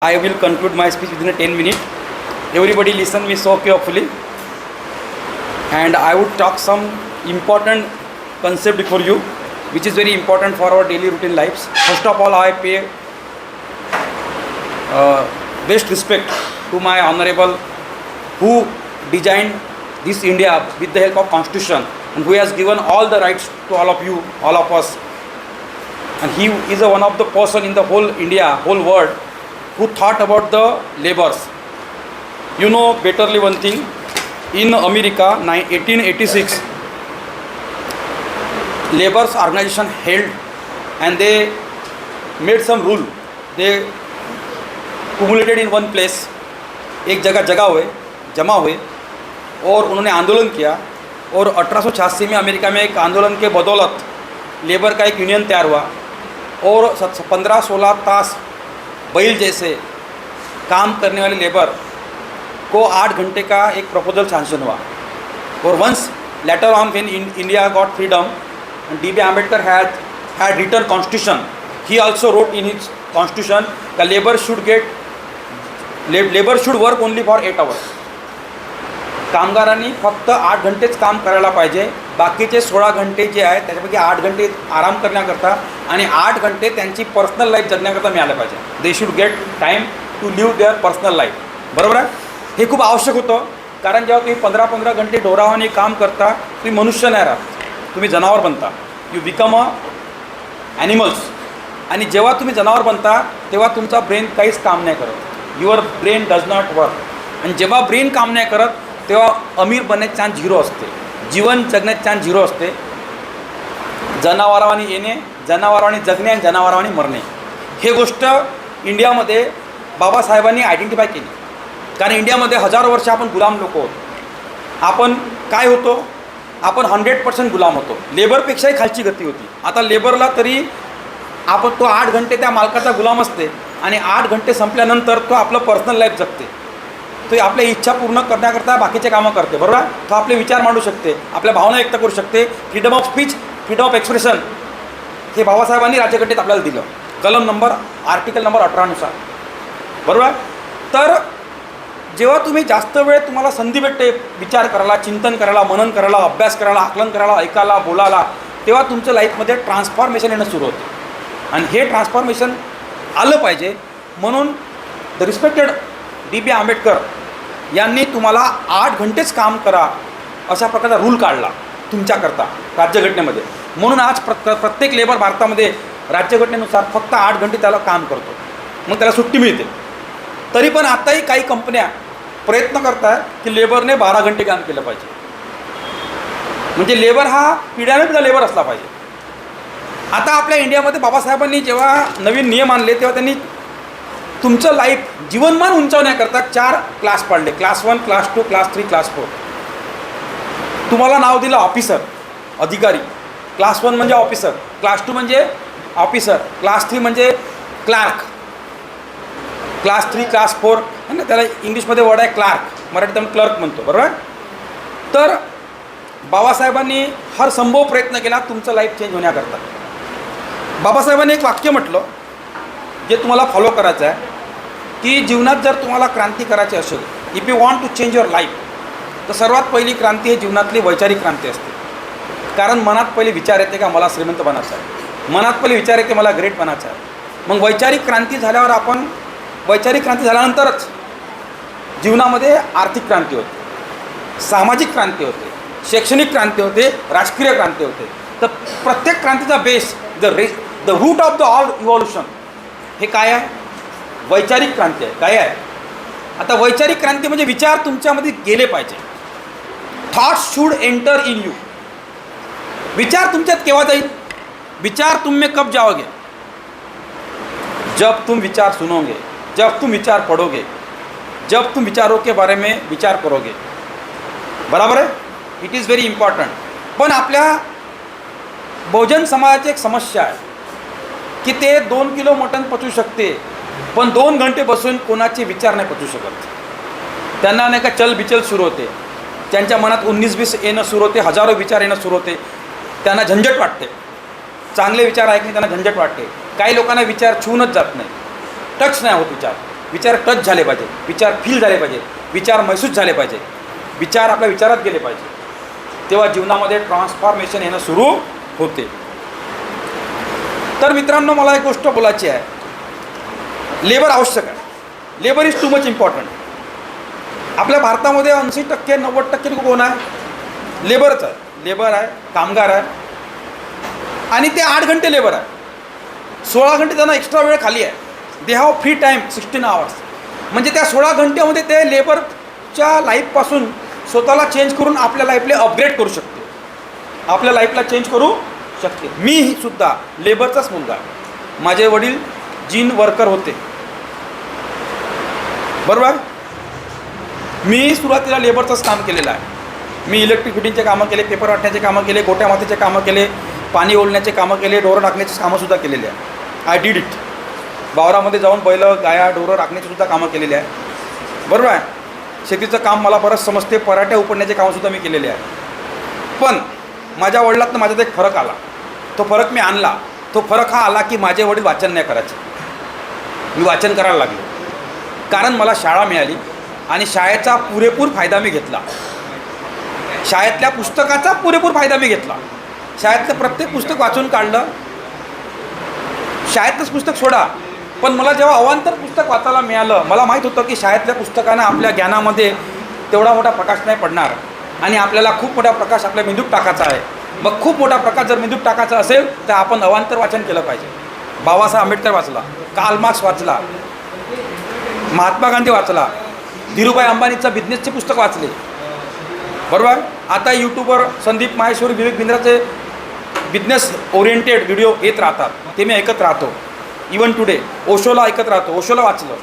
I will conclude my speech within a 10 minute. Everybody listen me so carefully. And I would talk some important concept for you, which is very important for our daily routine lives. First of all, I pay uh, best respect to my honorable who designed this India with the help of constitution and who has given all the rights to all of you, all of us. And he is a one of the person in the whole India, whole world who thought about the laborers. You know betterly one thing, in America, 1886, laborers organization held and they made some rule. They cumulated in one place, एक जगह जगह हुए जमा हुए और उन्होंने आंदोलन KIA और अठारह में अमेरिका में एक आंदोलन के बदौलत लेबर का एक यूनियन तैयार हुआ और पंद्रह सोलह तास बैल जैसे काम करने वाले लेबर को आठ घंटे का एक प्रपोजल सैंक्शन हुआ। और once later on when India got freedom D B Ambedkar has had written constitution he also wrote in his constitution the labour should get labour should work only for eight hours कामगारांनी फक्त आठ घंटेच काम करायला पाहिजे. बाकीचे सोळा घंटे जे आहेत त्याच्यापैकी आठ घंटे आराम करण्याकरता आणि आठ घंटे त्यांची पर्सनल लाईफ जगण्याकरता मिळालं पाहिजे. They should get time to live their personal life बरोबर आहे? हे खूप आवश्यक होतं. कारण जेव्हा तुम्ही पंधरा पंधरा घंटे ढोरावाने काम करता तुम्ही मनुष्य नाही राहत. तुम्ही जनावर बनता. यू बिकम अ ॲनिमल्स आणि जेव्हा तुम्ही जनावर बनता तेव्हा तुमचा ब्रेन काहीच काम नाही करत. Your brain does not work आणि जेव्हा ब्रेन काम नाही करत तेव्हा अमीर बनण्याचे चान्स झिरो असते. जीवन जगण्यात छान झिरो असते. जनावरावानी येणे जनावरावानी जगणे आणि जनावरावानी मरणे. हे गोष्ट इंडियामध्ये बाबासाहेबांनी आयडेंटिफाय केली. कारण इंडियामध्ये हजारो वर्ष आपण गुलाम लोक होतो. आपण काय होतो? आपण हंड्रेड पर्सेंट गुलाम होतो. लेबरपेक्षाही खालची गती होती. आता लेबरला तरी आपण तो आठ घंटे त्या मालकाचा गुलाम असते आणि आठ घंटे संपल्यानंतर तो आपलं पर्सनल लाईफ जगते. तो आपल्या इच्छा पूर्ण करण्याकरता बाकीचे कामं करते बरोबर? तो आपले विचार मांडू शकते आपल्या भावना व्यक्त करू शकते. Freedom of speech freedom of expression हे बाबासाहेबांनी राज्यघटनेत आपल्याला दिलं. कलम नंबर आर्टिकल नंबर अठरानुसार बरोबर? तर जेव्हा तुम्ही जास्त वेळ तुम्हाला संधी भेटते विचार करायला चिंतन करायला मनन करायला अभ्यास करायला आकलन करायला ऐकायला बोलायला तेव्हा तुमच्या लाईफमध्ये ट्रान्सफॉर्मेशन येणं सुरू होते. आणि हे ट्रान्सफॉर्मेशन आलं पाहिजे. म्हणून the respected D B Ambedkar यांनी तुम्हाला आठ घंटेच काम करा अशा प्रकारचा रूल काढला तुमच्याकरता राज्यघटनेमध्ये. म्हणून आज प्र प्रत्येक लेबर भारतामध्ये राज्यघटनेनुसार फक्त आठ घंटे त्याला काम करतो. मग त्याला सुट्टी मिळते. तरी पण आत्ताही काही कंपन्या प्रयत्न करत आहेत की लेबरने बारा घंटे काम केलं पाहिजे. म्हणजे लेबर हा पिढ्याने लेबर असला पाहिजे. आता आपल्या इंडियामध्ये बाबासाहेबांनी जेव्हा नवीन नियम आणले तेव्हा त्यांनी तुमचं लाईफ जीवनमान उंचावण्याकरता चार क्लास पाडले. Class one class two class three class four तुम्हाला नाव दिलं ऑफिसर अधिकारी. क्लास वन म्हणजे ऑफिसर क्लास टू म्हणजे ऑफिसर क्लास थ्री म्हणजे clerk class three class four है ना? त्याला इंग्लिशमध्ये वर्ड आहे क्लार्क मराठीत आपण क्लर्क म्हणतो. बरोबर? तर बाबासाहेबांनी हर संभव प्रयत्न केला तुमचं लाईफ चेंज होण्याकरता. बाबासाहेबांनी एक वाक्य म्हटलं. जे तुम्हाला फॉलो करायचं आहे की जीवनात जर तुम्हाला क्रांती करायची असेल if you want to change your life तर सर्वात पहिली क्रांती ही जीवनातली वैचारिक क्रांती असते. कारण मनात पहिले विचार येते का मला श्रीमंत बनायचं आहे. मनात पहिले विचार येते मला ग्रेट बनायचं आहे. मग वैचारिक क्रांती झाल्यावर आपण वैचारिक क्रांती झाल्यानंतरच जीवनामध्ये आर्थिक क्रांती होते सामाजिक क्रांती होते शैक्षणिक क्रांती होते राजकीय क्रांती होते. तर प्रत्येक क्रांतीचा base the ray the root of the all evolution हे काय आहे? वैचारिक क्रांती आहे. काय आहे? आता वैचारिक क्रांती म्हणजे विचार तुमच्यामध्ये गेले पाहिजे. Thoughts should enter in you विचार तुमच्यात केव्हा जाईल? विचार तुम कब जाओगे? जब तुम विचार सुनोगे जब तुम विचार पढ़ोगे जब तुम विचारों के बारे में विचार करोगे। बराबर आहे इट इज़ व्हेरी इम्पॉर्टंट पण आपल्या बहुजन समाजाची एक समस्या आहे. की ते दोन किलो मटण पचू शकते पण दोन घंटे बसून कोणाचे विचार नाही पचू शकत. त्यांना नाही का चलबिचल सुरू होते. त्यांच्या मनात उन्नीस बीस येणं सुरू होते हजारो विचार येणं सुरू होते. त्यांना झंझट वाटते. चांगले विचार ऐकणे त्यांना झंझट वाटते. काही लोकांना विचार छूनच जात नाही. टच नाही होत विचार. विचार टच झाले पाहिजे. विचार फील झाले पाहिजे. विचार महसूस झाले पाहिजे. विचार आपल्या विचारात गेले पाहिजे. तेव्हा जीवनामध्ये ट्रान्सफॉर्मेशन येणं सुरू होते. तर मित्रांनो मला एक गोष्ट बोलायची आहे. लेबर आवश्यक आहे. Labour is too much important आपल्या भारतामध्ये ऐंशी टक्के नव्वद टक्के लोक कोण आहे? लेबरच आहे. लेबर आहे कामगार आहे. आणि ते आठ घंटे लेबर आहे. सोळा घंटे त्यांना एक्स्ट्रा वेळ खाली आहे. They have free time sixteen hours म्हणजे त्या सोळा घंट्यामध्ये ते लेबरच्या लाईफपासून स्वतःला चेंज करून आपल्या लाईफला अपग्रेड करू शकते आपल्या लाईफला चेंज करू शकते. मी सुद्धा लेबरचाच मुलगा आहे. माझे वडील जीन वर्कर होते. बरोबर? मी सुरुवातीला लेबरचंच काम केलेलं आहे. मी इलेक्ट्रिक फिटिंगचे कामं केले पेपर वाटण्याचे कामं केले गोट्या मातीचे कामं केले पाणी ओढण्याचे कामं केले ढोरं टाकण्याचे कामंसुद्धा केलेली आहे. आय डीड इट वावरामध्ये जाऊन बैल गाया ढोरं राखण्याचीसुद्धा कामं केलेली आहे. बरोबर आहे? शेतीचं काम मला बरंच समजते. पराठ्या उपडण्याचे कामंसुद्धा मी केलेले आहे. पण माझ्या वडिलातनं माझ्यात एक फरक आला. तो फरक मी आणला. तो फरक हा आला की माझे वडील वाचन नाही करायचे. मी वाचन करायला लागलो. कारण मला शाळा मिळाली आणि शाळेचा पुरेपूर फायदा मी घेतला. शाळेतल्या पुस्तकाचा पुरेपूर फायदा मी घेतला. शाळेतलं प्रत्येक पुस्तक वाचून काढलं. शाळेतलंच पुस्तक सोडा. पण मला जेव्हा अवांतर पुस्तक वाचायला मिळालं मला माहीत होतं की शाळेतल्या पुस्तकानं आपल्या ज्ञानामध्ये तेवढा मोठा प्रकाश नाही पडणार. आणि आपल्याला खूप मोठा प्रकाश आपल्या मेंदूत टाकायचा आहे. मग खूप मोठा प्रकाश जर मेंदूत टाकायचा असेल तर आपण अवांतर वाचन केलं पाहिजे. बाबासाहेब आंबेडकर वाचला काल मार्क्स वाचला महात्मा गांधी वाचला धीरूभाई अंबानीचं बिझनेसचे पुस्तक वाचले. बरोबर? आता यूट्यूबवर संदीप माहेश्वरी विवेक बिंद्राचे बिझनेस ओरिएंटेड व्हिडिओ येत राहतात. ते मी ऐकत राहतो. इवन टुडे ओशोला ऐकत राहतो. ओशोला वाचलं.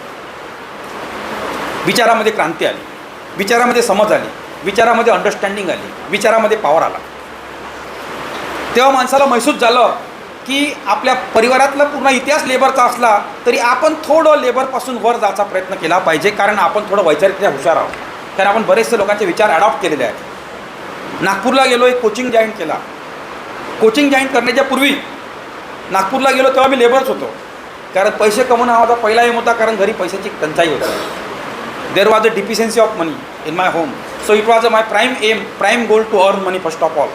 विचारामध्ये क्रांती आली. विचारामध्ये समज आली. विचारामध्ये अंडरस्टँडिंग आली. विचारामध्ये पॉवर आला. तेव्हा माणसाला महसूस झालं की आपल्या परिवारातला पूर्ण इतिहास लेबरचा असला तरी आपण थोडं लेबरपासून वर जायचा प्रयत्न केला पाहिजे कारण आपण थोडं वैचारिकरित्या हुशार आहोत. कारण आपण बरेचसे लोकांचे विचार अडॉप्ट केलेले आहेत. नागपूरला गेलो एक कोचिंग जॉईन केला. कोचिंग जॉईन करण्याच्या पूर्वी नागपूरला गेलो तेव्हा मी लेबरच होतो. कारण पैसे कमवणं हा माझा पहिला एम होता कारण घरी पैशाची टंचाई होती. There was a deficiency of money in my home so it was a my prime M prime goal to earn money first of all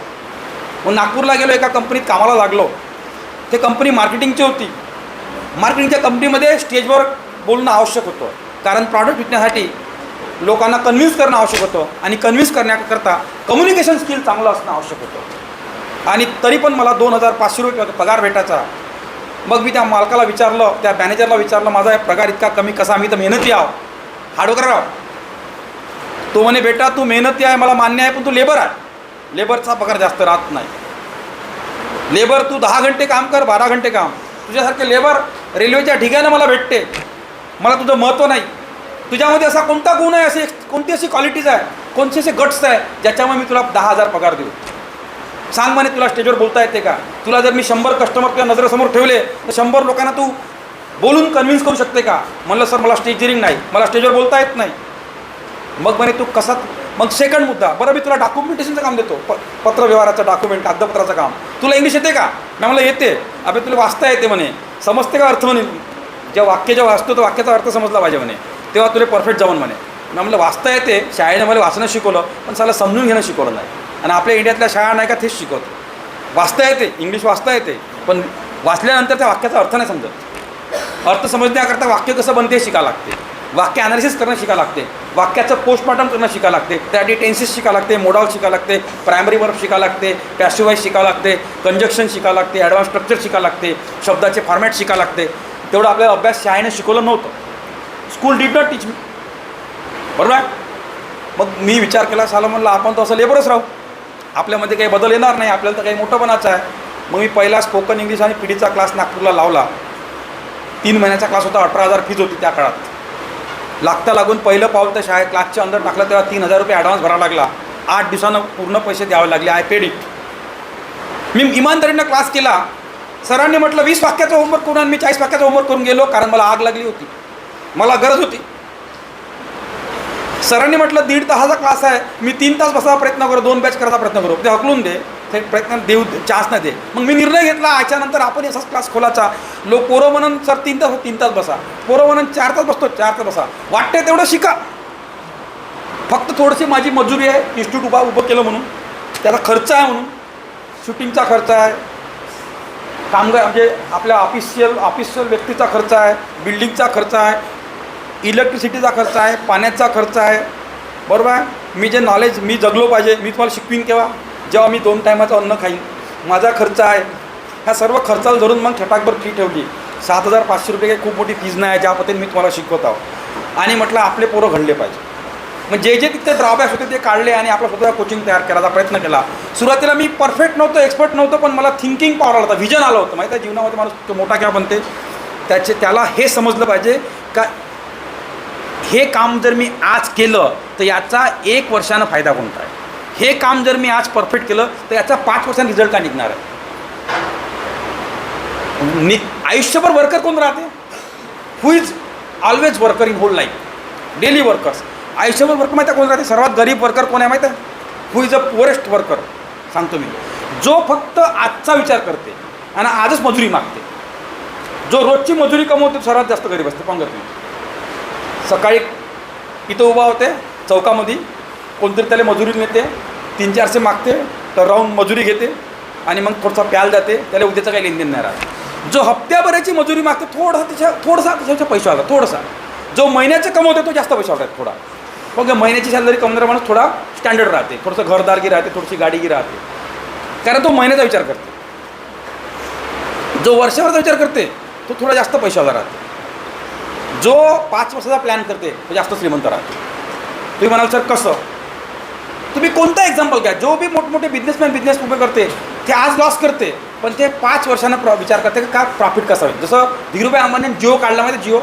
मग नागपूरला गेलो एका कंपनीत कामाला लागलो. ते कंपनी मार्केटिंगची होती. मार्केटिंगच्या कंपनीमध्ये स्टेजवर बोलणं आवश्यक होतं. कारण प्रॉडक्ट विकण्यासाठी लोकांना कन्व्हिन्स करणं आवश्यक होतं आणि कन्व्हिन्स करण्याकरता कम्युनिकेशन स्किल चांगलं असणं आवश्यक होतं. आणि तरी पण मला दोन हजार पाचशे रुपये पगार भेटायचा. मग मी त्या मालकाला विचारलं त्या मॅनेजरला विचारलं माझा पगार इतका कमी कसा? मी तर मेहनती आहो. हार्डवर्कर आहो. तो म्हणे बेटा तू मेहनती आहे मला मान्य आहे पण तू लेबर आहे. लेबरचा पगार जास्त राहत नाही. लेबर तू दहा घंटे काम कर बारा घंटे काम. तुझ्यासारखे लेबर रेल्वेच्या ठिकाणं मला भेटते. मला तुझं महत्त्व नाही. तुझ्यामध्ये असा कोणता गुण आहे असे कोणती अशी क्वालिटीज आहे कोणते असे गट्स आहे ज्याच्यामुळे मी तुला दहा हजार पगार देऊ? सांग म्हणे तुला स्टेजवर बोलता येते का? तुला जर मी शंभर कस्टमर तुझ्या नजरेसमोर ठेवले तर शंभर लोकांना तू बोलून कन्व्हिन्स करू शकते का? म्हणलं सर मला स्टेजरिंग नाही. मला स्टेजवर बोलता येत नाही. मग म्हणे तू कसा मग सेकंड मुद्दा. बरं मी तुला डॉक्युमेंटेशनचं काम देतो. प पत्रव्यवहाराचं डॉक्युमेंट कागदपत्राचं काम. तुला इंग्लिश येते का? मी मला येते. अभे तुला वाचता येते म्हणे. समजते का अर्थ म्हणे? ज्या वाक्य जेव्हा वाचतो तर वाक्याचा अर्थ समजला पाहिजे म्हणे. तेव्हा तुला परफेक्ट जाऊन म्हणे. मी म्हणलं वाचता येते. शाळेने मला वाचणं शिकवलं पण साला समजून घेणं शिकवलं नाही. आणि आपल्या इंडियातल्या शाळा नाही का तेच शिकवतो. वाचता येते. इंग्लिश वाचता येते. पण वाचल्यानंतर त्या वाक्याचा अर्थ नाही समजत. अर्थ समजण्याकरता वाक्य कसं बनते शिकावं शिकायला लागते. वाक्य ॲनालिसिस करणं शिकायला लागते. वाक्याचं पोस्टमॉर्टम करणं शिकायला लागते. त्यासाठी टेन्सिस शिकायला लागते मोडाल शिकायला लागते प्रायमरी वर्ब शिकायला लागते पॅसिवाईज शिकायला लागते कंजक्शन शिकायला लागते ॲडव्हान्स स्ट्रक्चर शिकायला लागते शब्दाचे फॉर्मॅट शिकायला लागते. तेवढं आपल्याला अभ्यास शाळेने शिकवलं नव्हतं. School did not teach me बरोबर आहे? मग मी विचार केला साला म्हणलं आपण तर असं लेबरच राहू. आपल्यामध्ये काही बदल येणार नाही आपल्याला तर काही मोठंपणाचं आहे. मग मी पहिला स्पोकन इंग्लिश आणि पीडीचा क्लास नागपूरला लावला. तीन महिन्याचा क्लास होता अठरा हजार फीज होती त्या काळात. लागता लागून पहिलं पाऊल तर शाळेत क्लासच्या अंदर टाकलं तेव्हा तीन हजार रुपये ॲडव्हान्स भरावा लागला. आठ दिवसानं पूर्ण पैसे द्यावे लागले आय पेड इट मी इमानदारीनं क्लास केला. सरांनी म्हटलं वीस वाक्याचं होमवर्क करून आणि. मी चाळीस वाक्याचं होमवर्क करून गेलो कारण मला आग लागली होती. मला गरज होती. सरांनी म्हटलं दीड तासाचा क्लास आहे. मी तीन तास बसायचा प्रयत्न करू दोन बॅच करायचा प्रयत्न करू. ते हकलून दे. ते प्रयत्न देऊ चान्स नाही दे मग मी निर्णय घेतला याच्यानंतर आपण असाच क्लास खोलाचा. लोक पोरं म्हणून सर तीन तास तीन तास बसा. पोरं म्हणून चार तास बसतो चार तास बसा. वाटते तेवढं शिका. फक्त थोडीशी माझी मजुरी आहे इन्स्टिट्यूट उभा उभं केलं म्हणून. त्याचा खर्च आहे म्हणून. शूटिंगचा खर्च आहे. कामगार म्हणजे आपल्या ऑफिशियल ऑफिशियल व्यक्तीचा खर्च आहे बिल्डिंगचा खर्च आहे इलेक्ट्रिसिटीचा खर्च आहे पाण्याचा खर्च आहे. बरोबर आहे? मी जे नॉलेज मी जगलो पाहिजे मी तुम्हाला शिकवीन केव्हा? जेव्हा मी दोन टायमाचं अन्न खाईन माझा खर्च आहे. ह्या सर्व खर्चाला धरून मग ठटाकभर फी ठेवली. सात हजार पाचशे रुपये काही खूप मोठी फीज नाही आहे ज्या पद्धतीने मी तुम्हाला शिकवत आहो. आणि म्हटलं आपले पोरं घडले पाहिजे. मग जे जे तिथे ड्रॉबॅक्स होते ते काढले आणि आपला स्वतः कोचिंग तयार करायचा प्रयत्न केला. सुरुवातीला मी परफेक्ट नव्हतं एक्सपर्ट नव्हतं पण मला थिंकिंग पॉवर आला होता विजन आलं होतं. माहिती आहे जीवनामध्ये माणूस तो मोठा किंवा बनते. त्याचे त्याला हे समजलं पाहिजे का हे काम जर मी आज केलं तर याचा एक वर्षानं फायदा कोणता आहे. हे काम जर मी आज परफेक्ट केलं तर याचा पाच वर्षांनी रिझल्ट का निघणार? आहे नि आयुष्यभर वर्कर कोण राहते? Who is always worker in whole life daily workers आयुष्यभर वर्कर माहिती आहे कोण राहते? सर्वात गरीब वर्कर कोण आहे माहिती आहे? Who is a poorest worker सांगतो मी. जो फक्त आजचा विचार करते आणि आजच मजुरी मागते. जो रोजची मजुरी कमवतो सर्वात जास्त गरीब असते. पंगत नाही सकाळी इथं उभा होते चौकामध्ये. कोणतरी त्याला मजुरी नेते तीन चारशे मागते तर राहून मजुरी घेते आणि मग थोडंसं प्याल जाते त्याला उद्याचं काही लेनदेन नाही राहत. जो हप्त्याभराची मजुरी मागते थोडासा त्याच्या थोडासा त्याच्या पैसा आला थोडासा. जो महिन्याचं कमवतो तो जास्त पैसा होतात थोडा. मग महिन्याची सॅलरी कमवणारा माणूस थोडा स्टँडर्ड राहते थोडंसं घरदारगी राहते थोडीशी गाडीगी राहते. कारण तो महिन्याचा विचार करते. जो वर्षावरचा विचार करते तो थोडा जास्त पैशावाला राहते. जो पाच वर्षाचा प्लॅन करते तो जास्त श्रीमंत राहते. तुम्ही म्हणाल सर कसं? तुम्ही कोणता एक्झाम्पल घ्या. जो बी मोठमोठे बिझनेसमॅन बिझनेस उभे करते ते आज लॉस करते पण ते पाच वर्षानं प्र विचार करते की का प्रॉफिट कसं होईल. जसं धीरूभाई अंबानी जिओ काढला माहिती जिओ?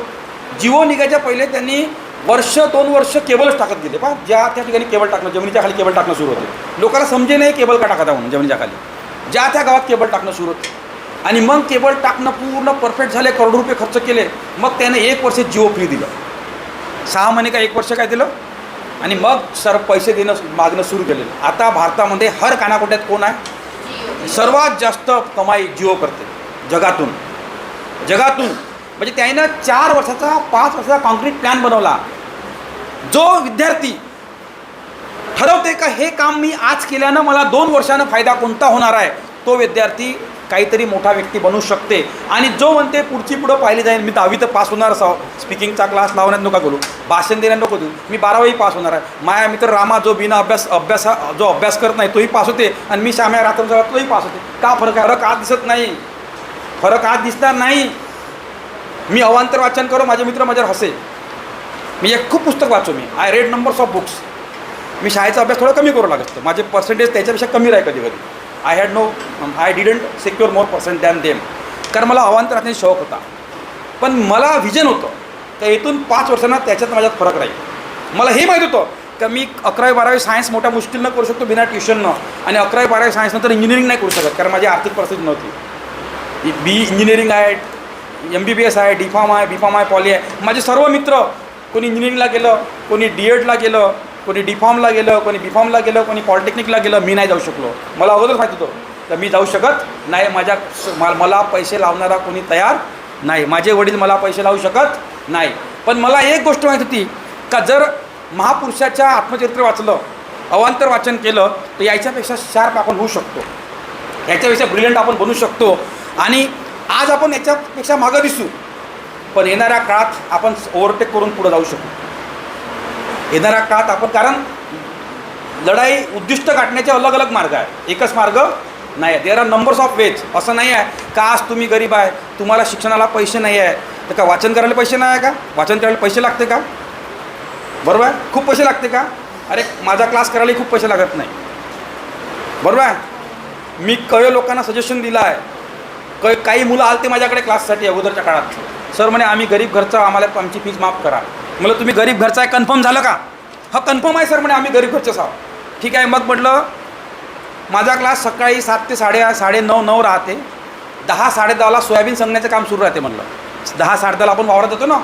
जिओ निघायच्या पहिले त्यांनी वर्ष दोन वर्ष केबलच टाकत गेले. पहा ज्या त्या ठिकाणी केबल टाकणं जमिनीच्या खाली केबल टाकणं सुरू होते. लोकांना समजे नाही केबल का टाकत म्हणून जमिनीच्या खाली. ज्या त्या गावात केबल टाकणं सुरू होते. आणि मग केबल टाकणं पूर्ण परफेक्ट झाले करोडो रुपये खर्च केले. मग त्याने एक वर्ष जिओ फ्री दिलं. सहा महिने का एक वर्ष काय दिलं? आणि मग सर पैसे देणं मागणं सुरू केलेलं आता भारतामध्ये हर कानाकोट्यात कोण आहे? सर्वात जास्त कमाई जिओ करते जगातून. जगातून. म्हणजे त्यानं चार वर्षाचा पाच वर्षाचा कॉन्क्रीट प्लॅन बनवला. जो विद्यार्थी ठरवते का हे काम मी आज केल्यानं मला दोन वर्षानं फायदा कोणता होणार आहे तो विद्यार्थी काहीतरी मोठा व्यक्ती बनू शकते. आणि जो म्हणते पुढची पुढं पाहिली जाईल. मी दहावी तर पास होणार असावं. स्पीकिंगचा क्लास लावण्यात नका करू भाषण देण्यात नको देऊ. मी बारावी पास होणार आहे. माया मित्र रामा जो बिना अभ्यास अभ्यासा जो अभ्यास करत नाही तोही पास होते. आणि मी श्याम्या रात्र तोही पास होते. का फरक आहे? फरक आज दिसत नाही. फरक आज दिसणार नाही. मी अवांतर वाचन करू माझे मित्र माझ्यावर हसे. मी एक खूप पुस्तक वाचू मी. I read numbers of books मी शाळेचा अभ्यास थोडा कमी करू लागत माझे पर्सेंटेज त्याच्यापेक्षा कमी राहील कधी कधी I had no I didn't secure more percent than them कारण मला अवांतर शौक होता. पण मला व्हिजन होतं तर इथून पाच वर्षांना त्याच्यात माझ्यात फरक राहील. मला हे माहीत होतं का मी अकरावी बारावी सायन्स मोठ्या मुश्किलनं करू शकतो बिना ट्युशननं आणि अकरावी बारावी सायन्सनंतर इंजिनिअरिंग नाही करू शकत कारण माझी आर्थिक परिस्थिती नव्हती. बी इंजिनिअरिंग आहे एम बी बी एस आहे डी फार्म आहे बी फार्म आहे पॉली आहे. माझे सर्व मित्र कोणी इंजिनिअरिंगला गेलं कोणी डी एडला गेलं कोणी डी फॉर्मला गेलं कोणी बी फॉर्मला गेलं कोणी पॉलिटेक्निकला गेलं मी नाही जाऊ शकलो. मला अगोदर माहिती होतं. तर मी जाऊ शकत नाही माझ्या मला पैसे लावणारा कोणी तयार नाही. माझे वडील मला पैसे लावू शकत नाही. पण मला एक गोष्ट माहीत होती का जर महापुरुषाच्या आत्मचरित्र वाचलं अवांतर वाचन केलं तर याच्यापेक्षा शार्प आपण होऊ शकतो. याच्यापेक्षा ब्रिलियंट आपण बनू शकतो. आणि आज आपण याच्यापेक्षा मागं दिसू. पण येणाऱ्या काळात आपण ओव्हरटेक करून पुढे जाऊ शकू. येणाऱ्या काळात आपण कारण लढाई उद्दिष्ट गाठण्याचे अलग अलग मार्ग आहे एकच मार्ग नाही आहे. There are numbers of ways असं नाही आहे का आज तुम्ही गरीब आहे तुम्हाला शिक्षणाला पैसे नाही आहे तर का वाचन करायला पैसे नाही आहे का? वाचन करायला पैसे लागते का? बरोबर आहे? खूप पैसे लागते का? अरे माझा क्लास करायला खूप पैसे लागत नाही. बरोबर आहे? मी कयो लोकांना सजेशन दिलं आहे. क काही मुलं आलते माझ्याकडे क्लाससाठी अगोदरच्या काळात. सर म्हणे आम्ही गरीब घरचा आम्हाला आमची फीज माफ करा. म्हणलं तुम्ही गरीब घरचा आहे कन्फर्म झालं का? हा कन्फर्म आहे सर म्हणे आम्ही गरीब घरचेच आहोत ठीक आहे. मग म्हटलं माझा क्लास सकाळी सात ते साडे साडे नऊ नऊ राहते. दहा साडे दहाला सोयाबीन संगण्याचं काम सुरू राहते म्हटलं. दहा साडे दहाला आपण वावरात येतो ना?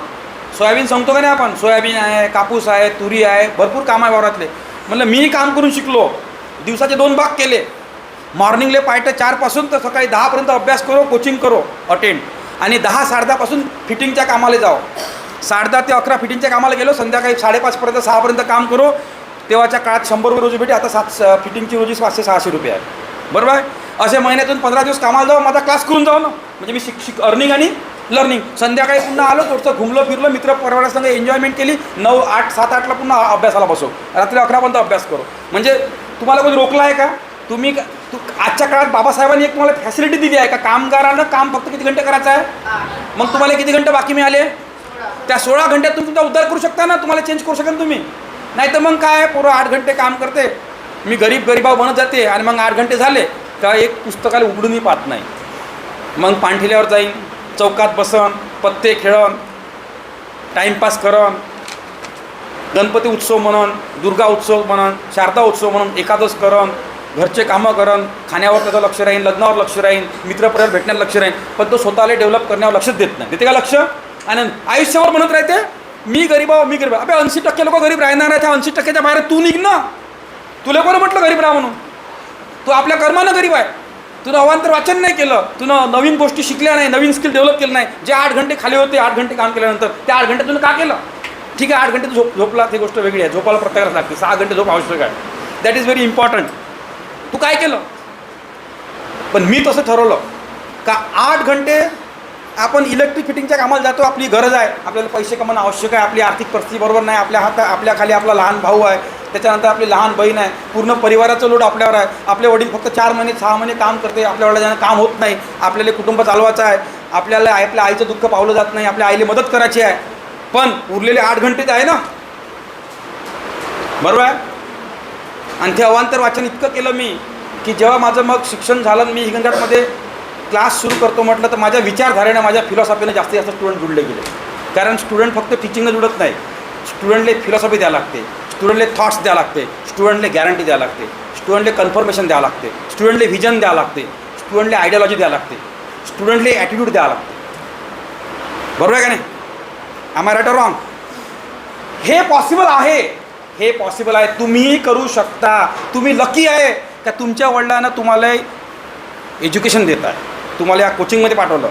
सोयाबीन सांगतो का नाही आपण? सोयाबीन आहे कापूस आहे तुरी आहे भरपूर काम आहे वावरातले. म्हणलं मी काम करून शिकलो. दिवसाचे दोन भाग केले. मॉर्निंगले पायटे चारपासून तर सकाळी दहापर्यंत अभ्यास करो कोचिंग करो अटेंड आणि दहा साडेदहापासून फिटिंगच्या कामाला जाओ. साडेदहा ते अकरा फिटिंगच्या कामाला गेलो संध्याकाळी साडेपाचपर्यंत सहापर्यंत काम करो. तेव्हाच्या काळात शंभर रुपये रोजी भेटे आता सात फिटिंगची रोजी पाचशे सहाशे रुपये आहे. बरोबर? आहे असे महिन्यातून पंधरा दिवस कामाला जाऊ माझा क्लास करून जाऊ ना. म्हणजे मी शिक शिक अर्निंग आणि लर्निंग संध्याकाळी पुन्हा आलो थोडंसं घुमलो फिरलो मित्र परिवारासंग एन्जॉयमेंट केली. नऊ आठ सात आठला पुन्हा अभ्यासाला बसो. रात्री अकरापर्यंत अभ्यास करू. म्हणजे तुम्हाला कोणी रोकला आहे का? तुम्ही का- तू आजच्या काळात बाबासाहेबांनी एक तुम्हाला फॅसिलिटी दिली आहे का? कामगारांना काम फक्त किती घंटे करायचं आहे? मग तुम्हाला किती घंटे बाकी मिळाले? त्या सोळा घंट्यात तुम्ही तुमचा उद्धार करू शकता ना? तुम्हाला चेंज करू शकाल तुम्ही. नाही तर मग काय पोरं आठ घंटे काम करते. मी गरीब गरीबा बनत जाते आणि मग आठ घंटे झाले का एक पुस्तकाला उघडूनही पाहत नाही. मग पाणठिल्यावर जाईन चौकात बसन पत्ते खेळन टाईमपास करन गणपती उत्सव म्हणून दुर्गा उत्सव म्हणून शारदा उत्सव म्हणून एकादश करन घरचे कामं करन खाण्यावर त्याचं लक्ष राहील लग्नावर लक्ष राहीन मित्रपरिवार भेटण्यावर लक्ष राहीन पण तो स्वतःला डेव्हलप करण्यावर लक्षच देत नाही. देते का लक्ष? आणि आयुष्यावर म्हणत राहते मी गरीब आहो मी गरीब अबे ऐंशी टक्के लोक गरीब राहणार आहे त्या ऐंशी टक्क्याच्या बाहेर तू निघ ना. तुला कोण म्हटलं गरीब राहा म्हणून? तू आपल्या कर्मानं गरीब आहे. तुनं अवांतर वाचन नाही केलं. तुनं नवीन गोष्टी शिकल्या नाही नवीन स्किल डेव्हलप केलं नाही. जे आठ घंटे खाली होते आठ घंटे काम केल्यानंतर त्या आठ घंटे तुनं का केलं? ठीक आहे आठ घंटे झोप झोपला ती गोष्ट वेगळी आहे. झोपाला प्रत्येकाला लागते. सहा घंटे झोप आवश्यक आहे. दॅट इज व्हेरी इम्पॉर्टंट तू काय केलं? पण मी तसं ठरवलं का आठ घंटे आपण इलेक्ट्रिक फिटिंगच्या कामाला जातो आपली गरज आहे. आपल्याला पैसे कमवणं आवश्यक आहे. आपली आर्थिक परिस्थिती बरोबर नाही. आपल्या हात आपल्या खाली आपला लहान भाऊ आहे. त्याच्यानंतर आपली लहान बहीण आहे. पूर्ण परिवाराचं लोड आपल्यावर आहे. आपले वडील फक्त चार महिने सहा महिने काम करते. आपल्या वडिलांना काम होत नाही. आपल्याला कुटुंब चालवायचं आहे. आपल्याला आपल्या आईचं दुःख पावलं जात नाही. आपल्या आईला मदत करायची आहे. पण उरलेले आठ घंटे आहे ना? बरोबर आहे? आणि ते अवांतर वाचन इतकं केलं मी की जेव्हा माझं मग शिक्षण झालं आणि मी हिंगणघाटमध्ये क्लास सुरू करतो म्हटलं तर माझ्या विचारधारेनं माझ्या फिलॉसॉफीनं जास्तीत जास्त स्टुडंट जुडले गेले. कारण स्टुडंट फक्त टीचिंगनं जुळत नाही. स्टुडंटले फिलॉसॉफी द्यावं लागते. स्टुडंटले थॉट्स द्यावं लागते. स्टुडंटले गॅरंटी द्यावं लागते. स्टुडंटले कन्फर्मेशन द्यावं लागते. स्टुडंटले व्हिजन द्यावं लागते. स्टुडंटले आयडियॉलॉजी द्यावं लागते. स्टुडंटले ॲटिट्यूड द्यावं लागते. बरोबर आहे का नाही? आम आय राईट रॉंग हे पॉसिबल आहे. हे पॉसिबल आहे. तुम्हीही करू शकता. तुम्ही लकी आहे का तुमच्या वडिलांना तुम्हाला एज्युकेशन देत आहे तुम्हाला या कोचिंगमध्ये पाठवलं.